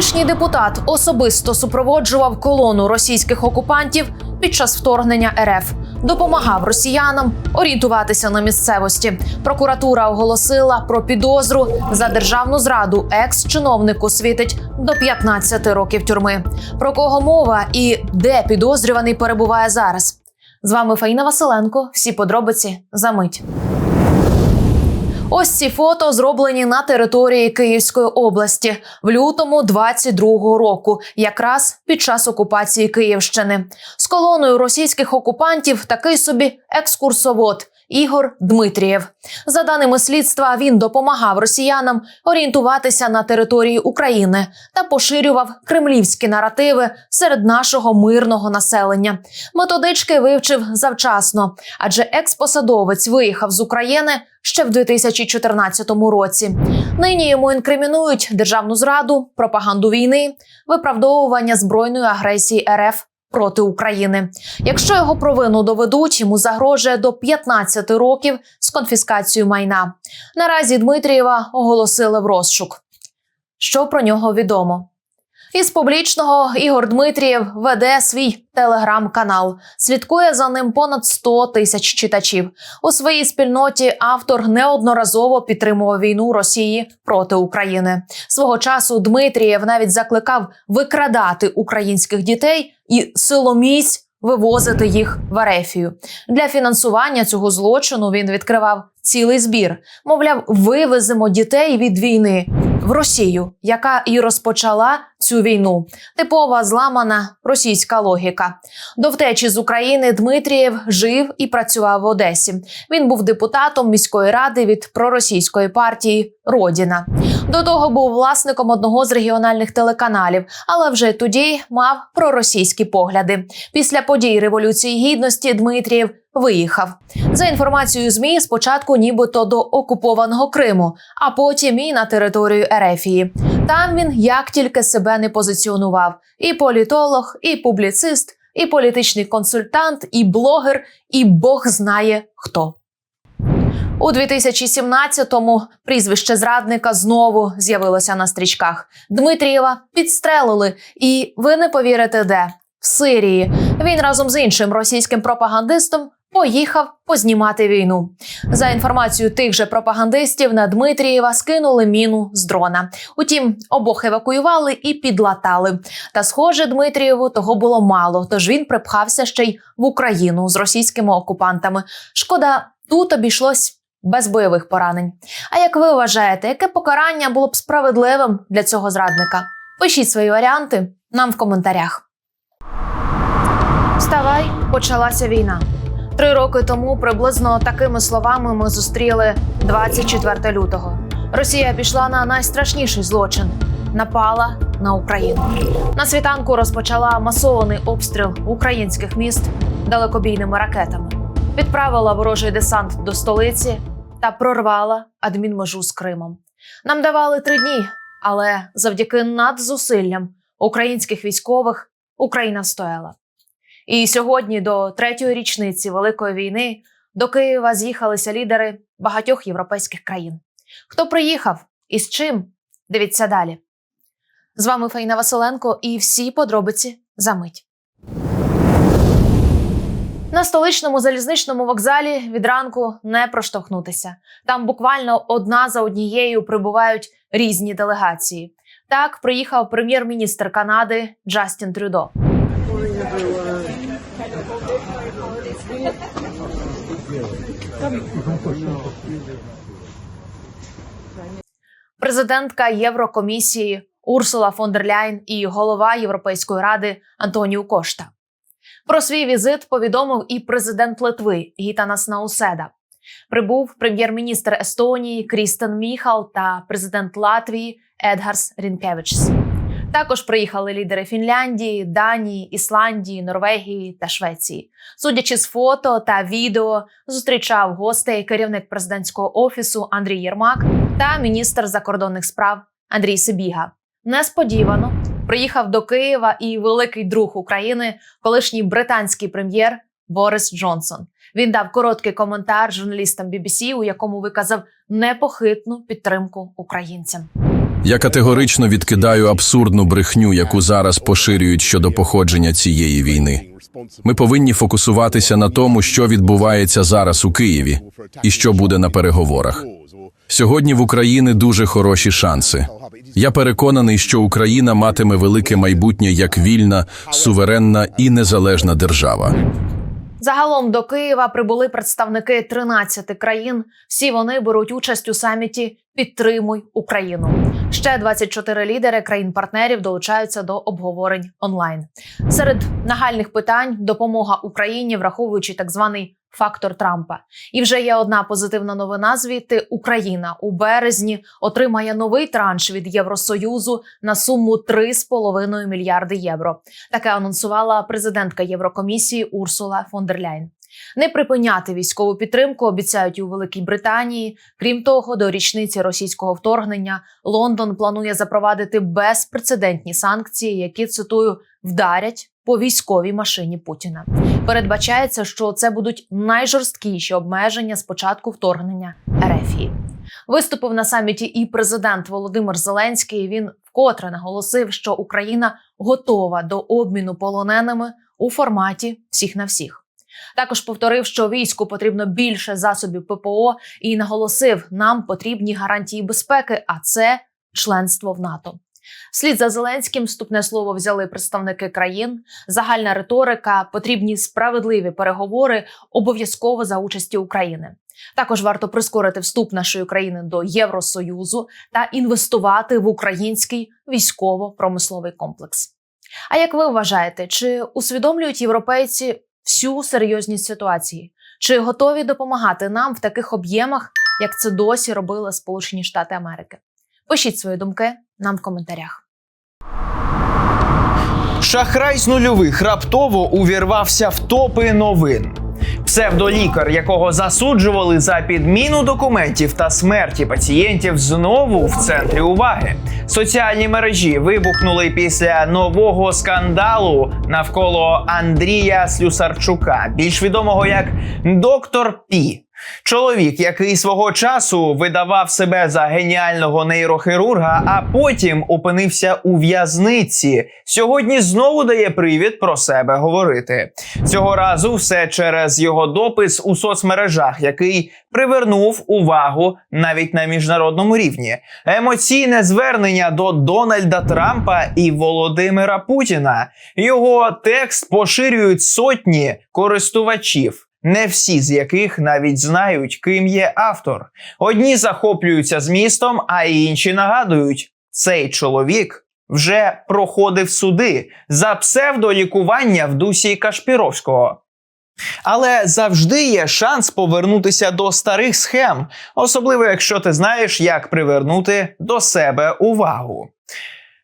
Колишній депутат особисто супроводжував колону російських окупантів під час вторгнення РФ. Допомагав росіянам орієнтуватися на місцевості. Прокуратура оголосила про підозру за державну зраду. Екс-чиновнику світить до 15 років тюрми. Про кого мова і де підозрюваний перебуває зараз? З вами Фаїна Василенко. Всі подробиці за мить. Ось ці фото зроблені на території Київської області в лютому 22-го року, якраз під час окупації Київщини. З колоною російських окупантів такий собі екскурсовод. Ігор Дмитрієв за даними слідства, він допомагав росіянам орієнтуватися на території України та поширював кремлівські наративи серед нашого мирного населення. Методички вивчив завчасно, адже експосадовець виїхав з України ще в 2014 році. Нині йому інкримінують державну зраду, пропаганду війни, виправдовування збройної агресії РФ проти України. Якщо його провину доведуть, йому загрожує до 15 років з конфіскацією майна. Наразі Дмитрієва оголосили в розшук. Що про нього відомо? Із публічного Ігор Дмитрієв веде свій телеграм-канал. Слідкує за ним понад 100 тисяч читачів. У своїй спільноті автор неодноразово підтримував війну Росії проти України. Свого часу Дмитрієв навіть закликав викрадати українських дітей і силоміць вивозити їх в Арефію. Для фінансування цього злочину він відкривав цілий збір. Мовляв, вивеземо дітей від війни в Росію, яка і розпочала цю війну. Типова зламана російська логіка. До втечі з України Дмитрієв жив і працював в Одесі. Він був депутатом міської ради від проросійської партії Родіна. До того був власником одного з регіональних телеканалів, але вже тоді мав проросійські погляди. Після подій революції гідності Дмитрієв виїхав. За інформацією змі, спочатку нібито до окупованого Криму, а потім і на територію Ерефії. Там він як тільки себе не позиціонував: і політолог, і публіцист, і політичний консультант, і блогер, і Бог знає хто. У 2017-му прізвище зрадника знову з'явилося на стрічках. Дмитрієва підстрелили, і ви не повірите, де в Сирії. Він разом з іншим російським пропагандистом поїхав познімати війну. За інформацією тих же пропагандистів, на Дмитрієва скинули міну з дрона. Утім, обох евакуювали і підлатали. Та, схоже, Дмитрієву того було мало, тож він припхався ще й в Україну з російськими окупантами. Шкода, тут обійшлось. Без бойових поранень. А як ви вважаєте, яке покарання було б справедливим для цього зрадника? Пишіть свої варіанти нам в коментарях. Вставай, почалася війна. Три роки тому приблизно такими словами ми зустріли 24 лютого. Росія пішла на найстрашніший злочин напала на Україну. На світанку розпочала масований обстріл українських міст далекобійними ракетами. Відправила ворожий десант до столиці та прорвала адмінмежу з Кримом. Нам давали три дні, але завдяки надзусиллям українських військових Україна встояла. І сьогодні, до третьої річниці Великої війни, до Києва з'їхалися лідери багатьох європейських країн. Хто приїхав і з чим? Дивіться далі. З вами Фаїна Василенко і всі подробиці за мить. На столичному залізничному вокзалі від ранку не проштовхнутися. Там буквально одна за однією прибувають різні делегації. Так приїхав прем'єр-міністр Канади Джастін Трюдо. Президентка Єврокомісії Урсула фон дер Ляйн і голова Європейської ради Антоніу Кошта. Про свій візит повідомив і президент Литви Гітанас Науседа. Прибув прем'єр-міністр Естонії Крістен Міхал та президент Латвії Едгарс Рінкевичс. Також приїхали лідери Фінляндії, Данії, Ісландії, Норвегії та Швеції. Судячи з фото та відео, зустрічав гостей керівник президентського офісу Андрій Єрмак та міністр закордонних справ Андрій Сибіга. Несподівано приїхав до Києва і великий друг України, колишній британський прем'єр Борис Джонсон. Він дав короткий коментар журналістам BBC, у якому виказав непохитну підтримку українцям. Я категорично відкидаю абсурдну брехню, яку зараз поширюють щодо походження цієї війни. Ми повинні фокусуватися на тому, що відбувається зараз у Києві і що буде на переговорах. Сьогодні в Україні дуже хороші шанси. Я переконаний, що Україна матиме велике майбутнє як вільна, суверенна і незалежна держава. Загалом до Києва прибули представники 13 країн. Всі вони беруть участь у саміті Підтримуй Україну. Ще 24 лідери країн-партнерів долучаються до обговорень онлайн. Серед нагальних питань допомога Україні, враховуючи так званий фактор Трампа. І вже є одна позитивна новина. Звідти Україна у березні отримає новий транш від Євросоюзу на суму 3,5 мільярди євро. Таке анонсувала президентка Єврокомісії Урсула фон дер Ляйн. Не припиняти військову підтримку обіцяють у Великій Британії. Крім того, до річниці російського вторгнення Лондон планує запровадити безпрецедентні санкції, які цитую вдарять по військовій машині Путіна. Передбачається, що це будуть найжорсткіші обмеження з початку вторгнення РФ. Виступив на саміті і президент Володимир Зеленський. Він вкотре наголосив, що Україна готова до обміну полоненими у форматі всіх на всіх. Також повторив, що війську потрібно більше засобів ППО, і наголосив, нам потрібні гарантії безпеки, а це членство в НАТО. Слід за Зеленським вступне слово взяли представники країн. Загальна риторика, потрібні справедливі переговори, обов'язково за участі України. Також варто прискорити вступ нашої країни до Євросоюзу та інвестувати в український військово-промисловий комплекс. А як ви вважаєте, чи усвідомлюють європейці всю серйозність ситуації? Чи готові допомагати нам в таких об'ємах, як це досі робили Сполучені Штати Америки? Пишіть свої думки нам в коментарях. Шахрай з нульових раптово увірвався в топи новин. Псевдолікар, якого засуджували за підміну документів та смерті пацієнтів, знову в центрі уваги. Соціальні мережі вибухнули після нового скандалу навколо Андрія Слюсарчука, більш відомого як доктор Пі. Чоловік, який свого часу видавав себе за геніального нейрохірурга, а потім опинився у в'язниці, сьогодні знову дає привід про себе говорити. Цього разу все через його допис у соцмережах, який привернув увагу навіть на міжнародному рівні. Емоційне звернення до Дональда Трампа і Володимира Путіна. Його текст поширюють сотні користувачів не всі з яких навіть знають, ким є автор. Одні захоплюються змістом, а інші нагадують, цей чоловік вже проходив суди за псевдолікування в дусі Кашпіровського. Але завжди є шанс повернутися до старих схем, особливо якщо ти знаєш, як привернути до себе увагу.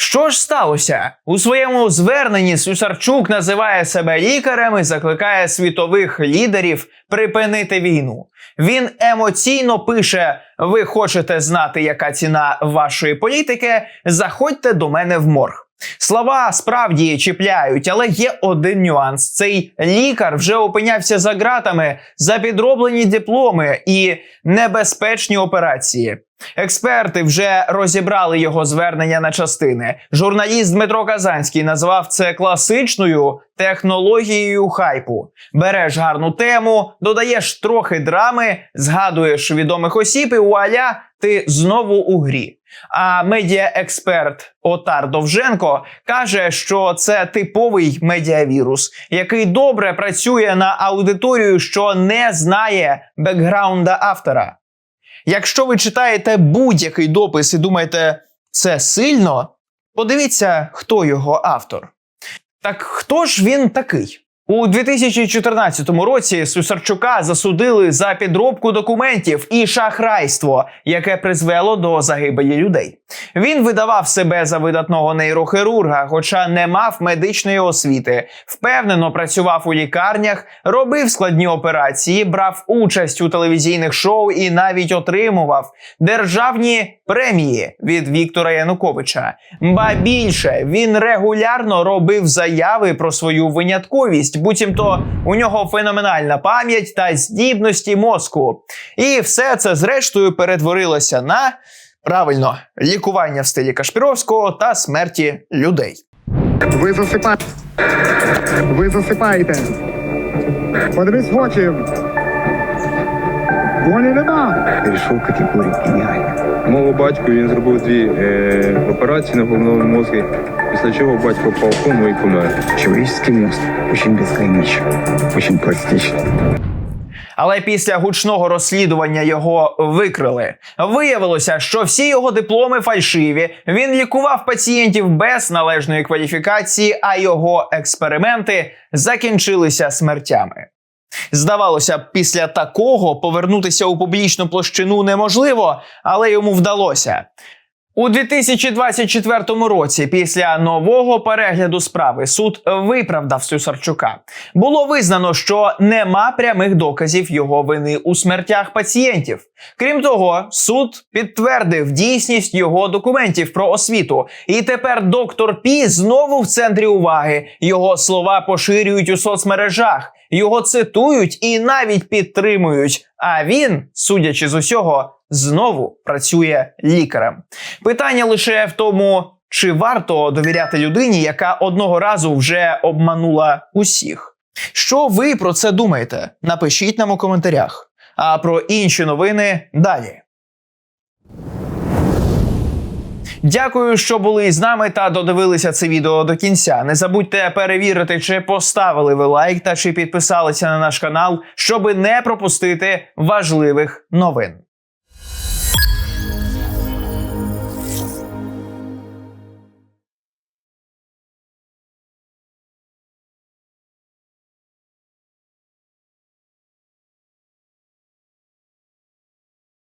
Що ж сталося? У своєму зверненні Слюсарчук називає себе лікарем і закликає світових лідерів припинити війну. Він емоційно пише: Ви хочете знати, яка ціна вашої політики? Заходьте до мене в морг. Слова справді чіпляють, але є один нюанс: цей лікар вже опинявся за ґратами за підроблені дипломи і небезпечні операції. Експерти вже розібрали його звернення на частини. Журналіст Дмитро Казанський назвав це класичною технологією хайпу. Береш гарну тему, додаєш трохи драми, згадуєш відомих осіб, і вуаля, ти знову у грі. А медіаексперт Отар Довженко каже, що це типовий медіавірус, який добре працює на аудиторію, що не знає бекграунда автора. Якщо ви читаєте будь-який допис і думаєте, це сильно, подивіться, хто його автор. Так хто ж він такий? У 2014 році Сусарчука засудили за підробку документів і шахрайство, яке призвело до загибелі людей. Він видавав себе за видатного нейрохірурга, хоча не мав медичної освіти, впевнено працював у лікарнях, робив складні операції, брав участь у телевізійних шоу і навіть отримував державні премії від Віктора Януковича. Ба більше він регулярно робив заяви про свою винятковість, буцімто у нього феноменальна пам'ять та здібності мозку. І все це зрештою перетворилося на Правильно, лікування в стилі Кашпіровського та смерті людей. Ви засипаєте. Ви засипаєте. Подивись в очі. Волі нема. Перейшов категорію геніально. Мого батьку він зробив дві е, операції на головному мозку, після чого батько впав в кому і помер. Человеческий мозг очень безграничен, очень пластичен. Але після гучного розслідування його викрили. Виявилося, що всі його дипломи фальшиві. Він лікував пацієнтів без належної кваліфікації, а його експерименти закінчилися смертями. Здавалося б, після такого повернутися у публічну площину неможливо, але йому вдалося. У 2024 році, після нового перегляду справи, суд виправдав Сюсарчука. Було визнано, що нема прямих доказів його вини у смертях пацієнтів. Крім того, суд підтвердив дійсність його документів про освіту. І тепер доктор Пі знову в центрі уваги. Його слова поширюють у соцмережах, його цитують і навіть підтримують. А він, судячи з усього, знову працює лікарем. Питання лише в тому, чи варто довіряти людині, яка одного разу вже обманула усіх. Що ви про це думаєте? Напишіть нам у коментарях. А про інші новини далі. Дякую, що були з нами та додивилися це відео до кінця. Не забудьте перевірити, чи поставили ви лайк та чи підписалися на наш канал, щоби не пропустити важливих новин.